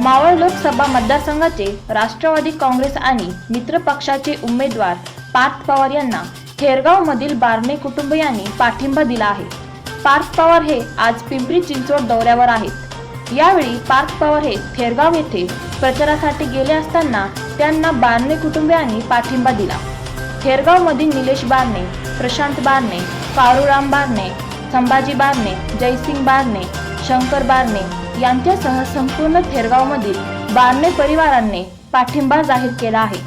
मावळ लोकसभा मतदारसंघाचे राष्ट्रवादी काँग्रेस आणि मित्र पक्षाचे उमेदवार पार्थ पवार यांना थेरगावमधील बारणे कुटुंबियांनी पाठिंबा दिला आहे. पार्थ पवार हे आज पिंपरी चिंचवड दौऱ्यावर आहेत. यावेळी पार्थ पवार हे थेरगाव येथे प्रचारासाठी गेले असताना त्यांना बारणे कुटुंबियांनी पाठिंबा दिला. थेरगावमधील निलेश बारणे प्रशांत बारणे काळूराम बारणे संभाजी बारणे जयसिंग बारणे शंकर बारणे यांच्यासह संपूर्ण थेरगावमधील बारणे परिवारांनी पाठिंबा जाहीर केला आहे.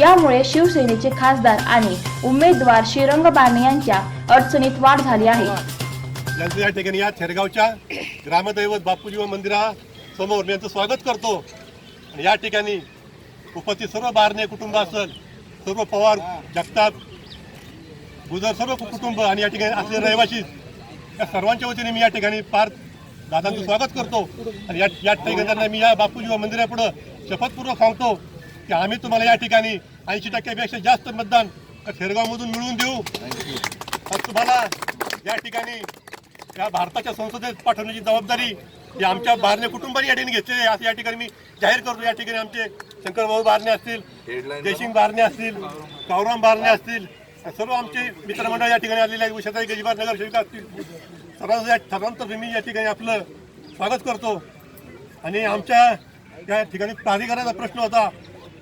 यामुळे शिवसेनेचे खासदार आणि उमेदवार श्रीरंग बारणे यांच्या अडचणीत वाढ झाली आहे. या ठिकाणी या थेरगावच्या ग्रामदैवत बापूजी समोर यांचं स्वागत करतो. आणि या ठिकाणी उपस्थित सर्व बारणे कुटुंब असेल सर्व पवार जगताप गुजर सर्व कुटुंब आणि या ठिकाणी असलेले रहिवासी या सर्वांच्या वतीने मी या ठिकाणी पार दादांचं स्वागत करतो. आणि या या ठिकाणी मी या बापूजी मंदिरापुढं शपथपूर्वक सांगतो की आम्ही तुम्हाला या ठिकाणी ऐंशी टक्क्यापेक्षा जास्त मतदान या थेरगावमधून मिळवून देऊ. आज तुम्हाला या ठिकाणी या भारताच्या संसदेत पाठवण्याची जबाबदारी ही आमच्या बारणे कुटुंबाने या ठिकाणी घेतलेली आहे. असं या ठिकाणी मी जाहीर करतो. या ठिकाणी आमचे शंकरभाऊ बारणे असतील जयसिंग बारणे असतील कावराम बारणे असतील सर्व आमचे मित्रमंडळ या ठिकाणी आलेले आहेत. विशेषतः गजिबार नगरसेविका असतील. सर्वांचं या सर्वांचं मी या ठिकाणी आपलं स्वागत करतो. आणि आमच्या या ठिकाणी प्राधिकरणाचा प्रश्न होता.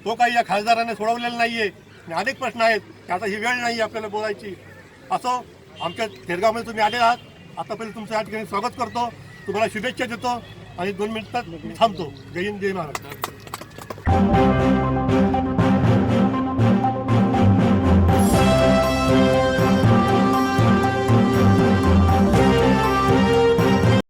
तो काही या खासदाराने सोडवलेला नाहीये. आणि अनेक प्रश्न आहेत. त्याचा आता ही वेळ नाही आपल्याला बोलायची. असं आमच्या खेडगावमध्ये तुम्ही आले आहात. आता पहिले तुमचं या ठिकाणी स्वागत करतो. तुम्हाला शुभेच्छा देतो. आणि दोन मिनिटात थांबतो. जय हिंद जय महाराष्ट्र.